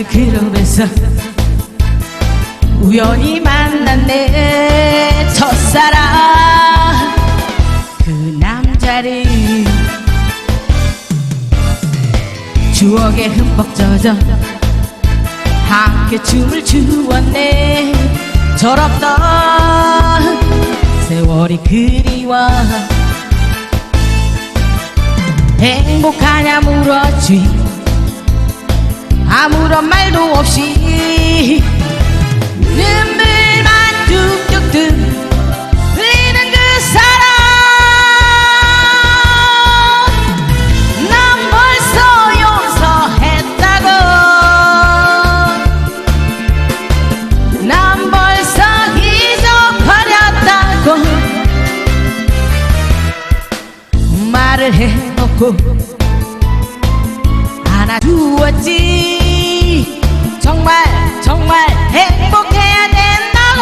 나이트 클럽에서 우연히 내 첫사랑. 그 남자를 추억에 흠뻑 젖어 함께 춤을 추었네. 철없던 세월이 그리워 행복하냐 물었지 아무런 말도 없이 눈물만 뚝뚝뚝 흘리는 그 사람 난 벌써 용서했다고. 난 벌써 잊어버렸다고. 말을 해놓고 안아주었지 행복해야 된다고.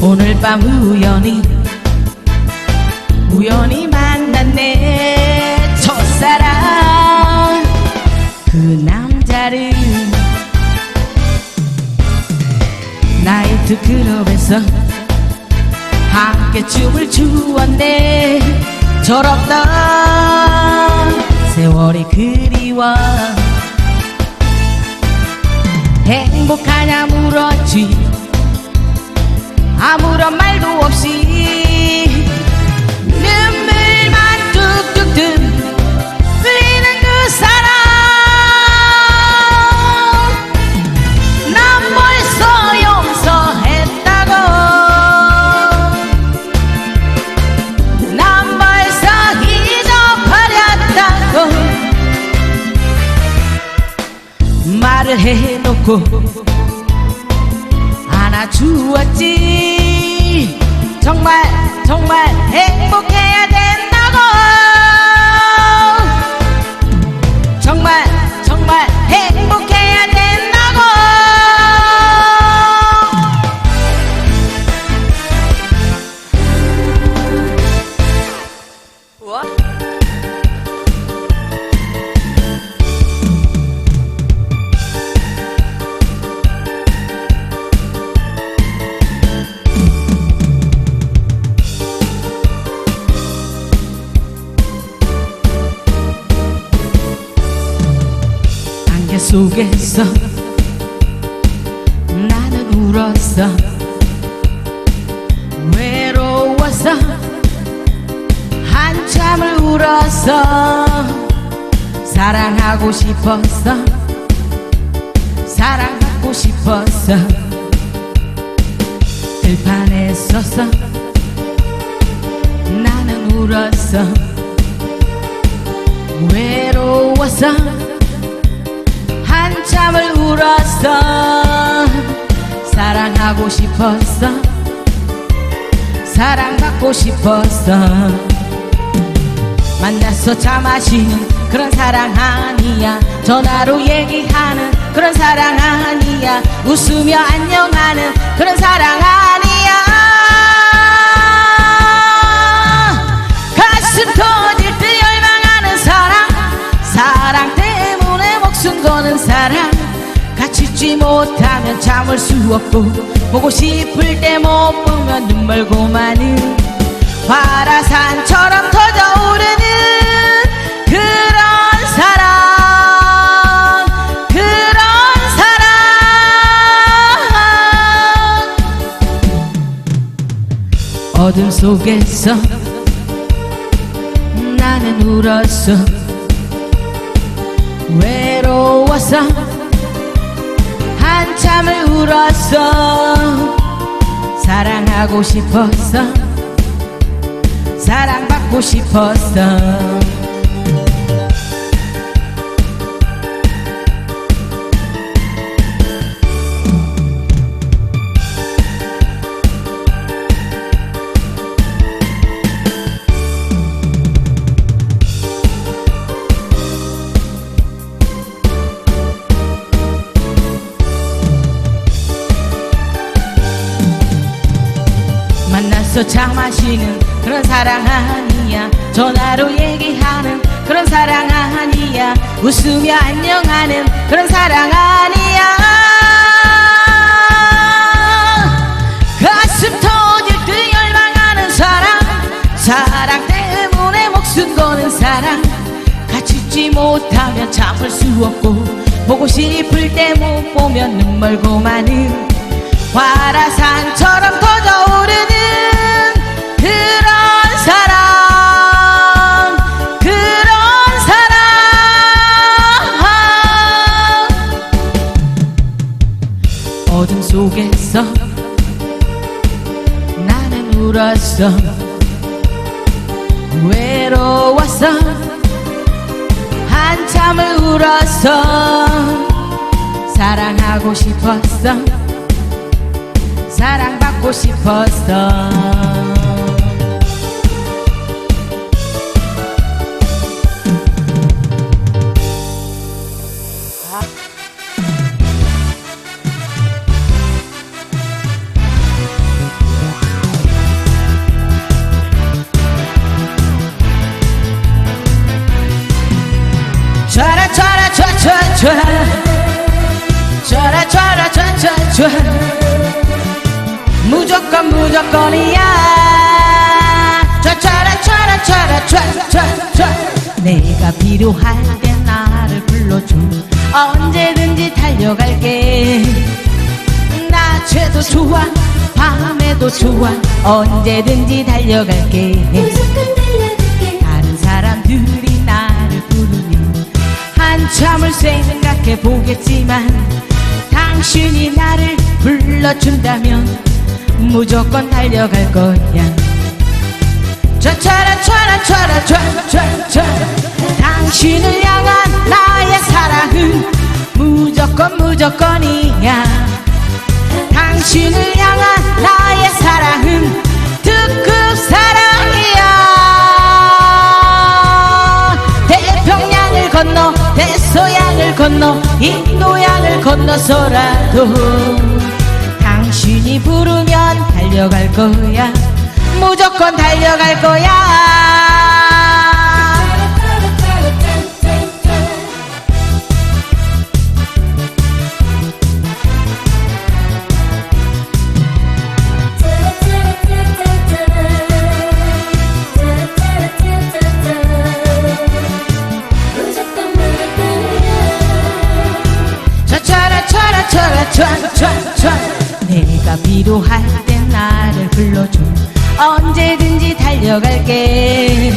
오늘 밤 우연히 우연히 나이트 클럽에서 함께 춤을 추었네. 철없던 세월이 그리워. 행복하냐 물었지. 아무런 말도 없이 말을 해놓고 안아주었지. 정말 정말 행복해야 된 속에서 나는 울었어. 외로워서 한참을 울었어. 사랑하고 싶었어. 사랑하고 싶었어. 들판에 섰어 나는 울었어. 외로워서 한참을 울었어. 사랑하고 싶었어. 사랑받고 싶었어. 만나서 차 마시는 그런 사랑 아니야. 전화로 얘기하는 그런 사랑 아니야. 웃으며 안녕하는 그런 사랑 아니야 있지 못하면 참을 수 없고 보고 싶을 때 못 보면 눈물 고마는 화라산처럼 터져오르는 그런 사랑 그런 사랑. 어둠 속에서 나는 울었어. 외로워서 한참을 울었어. 사랑하고 싶었어. 사랑받고 싶었어 차 마시는 그런 사랑 아니야. 전화로 얘기하는 그런 사랑 아니야. 웃으며 안녕하는 그런 사랑 아니야. 가슴 터질 듯 열망하는 사랑. 사랑 때문에 목숨 거는 사랑. 같이 있지 못하면 참을 수 없고 보고 싶을 때 못 보면 눈 멀고 마는. 화라산처럼 터져오르는 그런 사랑 그런 사랑. 어둠 속에서 나는 울었어. 외로웠어 한참을 울었어. 사랑하고 싶었어. 사랑받고 싶었어 촤촤촤 촤라 촤라 촤촤촤 무조건 무조건이야. 촤촤라 촤라 촤라 촤촤촤 내가 필요할 때 나를 불러줘 언제든지 달려갈게. 낮에도 좋아 밤에도 좋아. 언제든지 달려갈게. 무조건 달려줄게. 다른 사람들이 한참을 생각해 보겠지만 당신이 나를 불러준다면 무조건 달려갈 거야. 촤촤라 촤라 촤라 촤촤촤 당신을 향한 나의 사랑은 무조건 무조건이야. 당신을 향한 나의 사랑은 특급 사랑이야. 태평양을 건너 건너 인도양을 건너서라도 당신이 부르면 달려갈 거야. 무조건 달려갈 거야 필요할 때 나를 불러줘. 언제든지 달려갈게.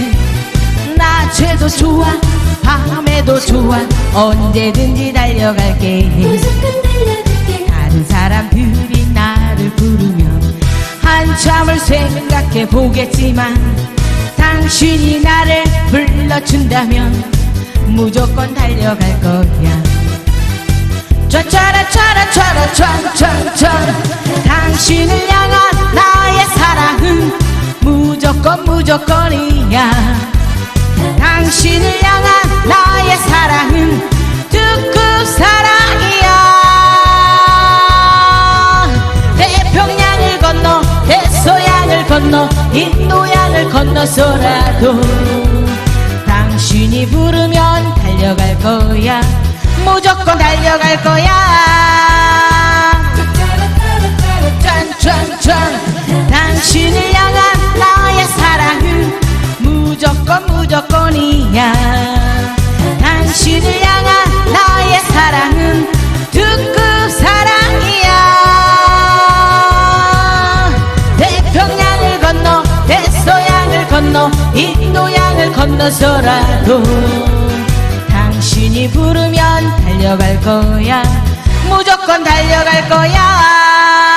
낮에도 좋아 밤에도 좋아. 언제든지 달려갈게. 무조건 다른 사람들이 나를 부르면 한참을 생각해 보겠지만 당신이 나를 불러준다면 무조건 달려갈 거야. 촤촤라 촤라 촤라 촤촤촤 당신을 향한 나의 사랑은 무조건 무조건이야. 당신을 향한 나의 사랑은 특급 사랑이야. 태평양을 건너 대서양을 건너 인도양을 건너서라도 당신이 부르면 달려갈 거야. 무조건 달려갈 거야 짠짠짠 당신을 향한 나의 사랑은 무조건 무조건이야. 당신을 향한 나의 사랑은 특급 사랑이야. 태평양을 건너 대서양을 건너 인도양을 건너서라도 당신이 부르면 달려갈 거야. 무조건 달려갈 거야